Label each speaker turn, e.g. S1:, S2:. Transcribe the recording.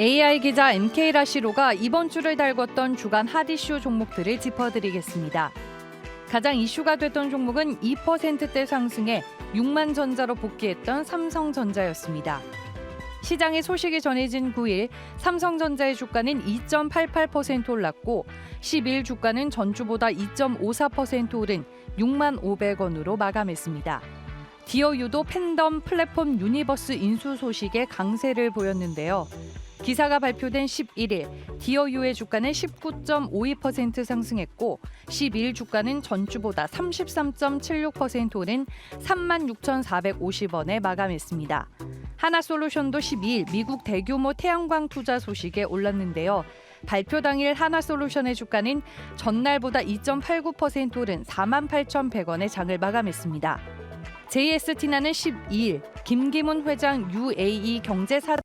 S1: AI 기자 MK 라시로가 이번 주를 달궜던 주간 핫 이슈 종목들을 짚어드리겠습니다. 가장 이슈가 됐던 종목은 2%대 상승해 6만 전자로 복귀했던 삼성전자였습니다. 시장에 소식이 전해진 9일 삼성전자의 주가는 2.88% 올랐고 10일 주가는 전주보다 2.54% 오른 6만 500원으로 마감했습니다. 디어유도 팬덤 플랫폼 유니버스 인수 소식에 강세를 보였는데요. 기사가 발표된 11일 디어유의 주가는 19.52% 상승했고 12일 주가는 전주보다 33.76% 오른 36,450원에 마감했습니다. 하나솔루션도 12일 미국 대규모 태양광 투자 소식에 올랐는데요. 발표 당일 하나솔루션의 주가는 전날보다 2.89% 오른 48,100원에 장을 마감했습니다. JS티나는 12일 김기문 회장 UAE 경제사